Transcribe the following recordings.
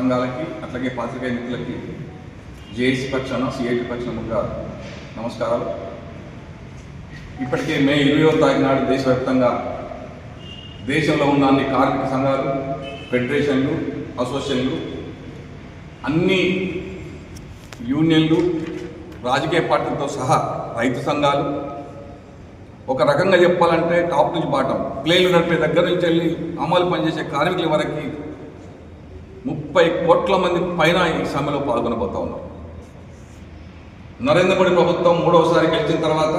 సంఘాలకి అట్లాగే పాత్రికేయ మిత్రులకి జేఏసీ పక్షాన సిఐటి పక్షాన నమస్కారాలు. ఇప్పటికే మే ఇరవయో తారీఖు నాడు దేశవ్యాప్తంగా దేశంలో ఉన్న అన్ని కార్మిక సంఘాలు ఫెడరేషన్లు అసోసియేషన్లు అన్ని యూనియన్లు రాజకీయ పార్టీలతో సహా రైతు సంఘాలు ఒక రకంగా చెప్పాలంటే టాప్ నుంచి బాటం. ప్లేన్లు నడిపే దగ్గర నుంచి వెళ్ళి అమలు పనిచేసే కార్మికుల వరకు ముప్పై కోట్ల మంది పైన ఈ సమ్మెలో పాల్గొనబోతా ఉన్నారు నరేంద్ర మోడీ ప్రభుత్వం మూడవసారి గెలిచిన తర్వాత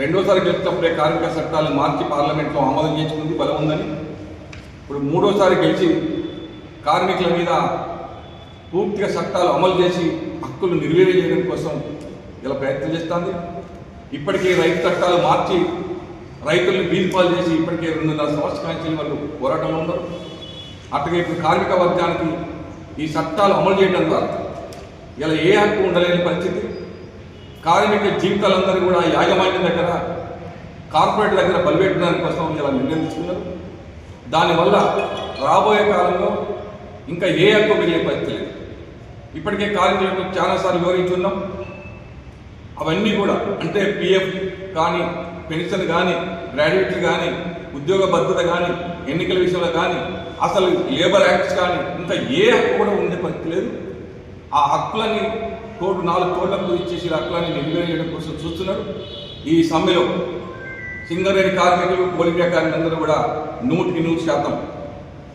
రెండోసారి గెలిచినప్పుడే కార్మిక చట్టాలు మార్చి పార్లమెంట్లో ఆమోదం చేసుకుంది బలం ఉందని ఇప్పుడు మూడోసారి గెలిచి కార్మికుల మీద పూర్తిగా చట్టాలు అమలు చేసి హక్కులు నిర్వీర్యం చేయడం కోసం ఇలా ప్రయత్నం చేస్తుంది. ఇప్పటికీ రైతు చట్టాలు మార్చి రైతుల్ని బీల్పాలు చేసి ఇప్పటికే రెండున్నర సంవత్సరాల నుంచి వాళ్ళు పోరాటంలో ఉన్నారు. అట్లాగే ఇప్పుడు కార్మిక వర్గానికి ఈ చట్టాలు అమలు చేయడం ద్వారా ఇలా ఏ హక్కు ఉండలేని పరిస్థితి. కార్మిక జీవితాలందరూ కూడా యాజమాన్యం దగ్గర కార్పొరేట్ దగ్గర బలిపెట్టడానికి కోసం ఇలా నిర్ణయం తీసుకున్నారు. దానివల్ల రాబోయే కాలంలో ఇంకా ఏ హక్కు మిగిలే పరిస్థితి లేదు. ఇప్పటికే కార్మికులకు చాలాసార్లు వివరించున్నాం. అవన్నీ కూడా అంటే పిఎఫ్ కానీ పెన్షన్ కానీ గ్రాడ్యుయేట్లు కానీ ఉద్యోగ భద్రత కానీ ఎన్నికల విషయంలో కానీ అసలు లేబర్ యాక్ట్స్ కానీ ఇంకా ఏ హక్కు కూడా ఉండే పరిస్థితి లేదు. ఆ హక్కులని కోటి నాలుగు కోట్లకు ఇచ్చేసి హక్కులని నిర్వీర్యం చేయడం కోసం చూస్తున్నారు. ఈ సమ్మెలో సింగరేణి కార్మికులు పోలిక కార్మికులందరూ కూడా నూటికి నూరు శాతం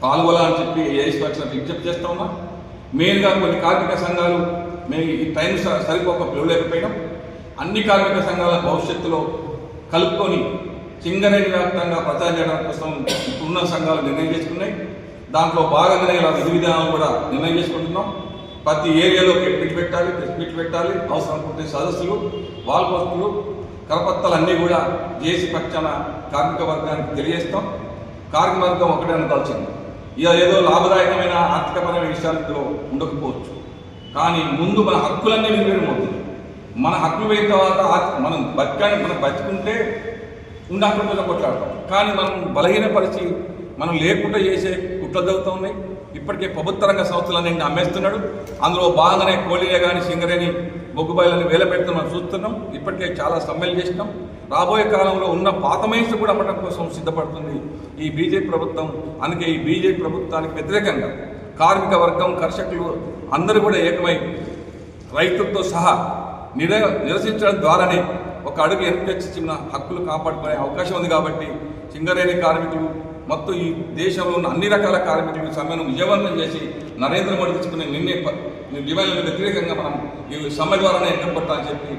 పాల్గొనాలని చెప్పి ఏఎస్ పక్షాన్ని విజ్ఞప్తి చేస్తా ఉన్నా. మెయిన్గా కొన్ని కార్మిక సంఘాలు మేము ఈ టైం సరిపోక పిలవలేకపోయినాం అన్ని కార్మిక సంఘాల భవిష్యత్తులో కలుపుకొని సింగరేణి వ్యాప్తంగా ప్రచారం చేయడం కోసం ఉన్న సంఘాలు నిర్ణయం చేసుకున్నాయి. దాంట్లో భాగంగానే ఇలా విధి విధానాలు కూడా నిర్ణయం చేసుకుంటున్నాం. ప్రతి ఏరియాలో పెట్టి పెట్టాలి ప్రెస్ మీట్ పెట్టాలి అవసరం పుట్టే సదస్సులు వాల్ పోస్టులు కరపత్రాలు అన్నీ కూడా జేసీ పక్షాన కార్మిక వర్గానికి తెలియజేస్తాం. కార్మిక వర్గం ఒకటే అనుకోవాల్సింది ఇక ఏదో లాభదాయకమైన ఆర్థికపరమైన విషయాలు ఇందులో ఉండకపోవచ్చు. కానీ ముందు మన హక్కులన్నీ నెరవేరమవుతుంది మన హక్కులు పోయిన తర్వాత మనం బతకాన్ని మనం బతుకుంటే ఉండాకుండా మీద కొట్లాడతాం. కానీ మనం బలహీనపరిచి మనం లేకుండా చేసే కుట్రలు జరుగుతూ ఉన్నాయి. ఇప్పటికే ప్రభుత్వ రంగ సంస్థలన్నీ అమ్మేస్తున్నాడు. అందులో బాగానే కోలియా కానీ సింగరేని బొగ్గుబాయిలని వేల పెడుతూ మనం చూస్తున్నాం. ఇప్పటికే చాలా సమ్మెలు చేసినాం. రాబోయే కాలంలో ఉన్న పాత మైన్స్ కూడా అమ్మటం కోసం సిద్ధపడుతుంది ఈ బీజేపీ ప్రభుత్వం. అందుకే ఈ బీజేపీ ప్రభుత్వానికి వ్యతిరేకంగా కార్మిక వర్గం కర్షకులు అందరూ కూడా ఏకమై రైతులతో సహా నిర నిరసించడం ద్వారానే ఒక అడుగు వెనుకొచ్చిన హక్కులు కాపాడుకునే అవకాశం ఉంది కాబట్టి సింగరేణి కార్మికులు మొత్తం ఈ దేశంలో ఉన్న అన్ని రకాల కార్మికులు సమ్మెను విజయవంతం చేసి నరేంద్ర మోడీ తీసుకునే నిర్ణయ ప- డిమాండ్లకు వ్యతిరేకంగా మనం ఈ సమ్మె ద్వారానే ఎక్కబట్టాలని చెప్పి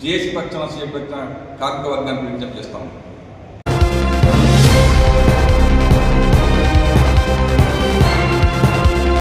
జేసీ పక్షాన చేపట్టిన కార్మిక వర్గానికి విజ్ఞప్తి చేస్తాము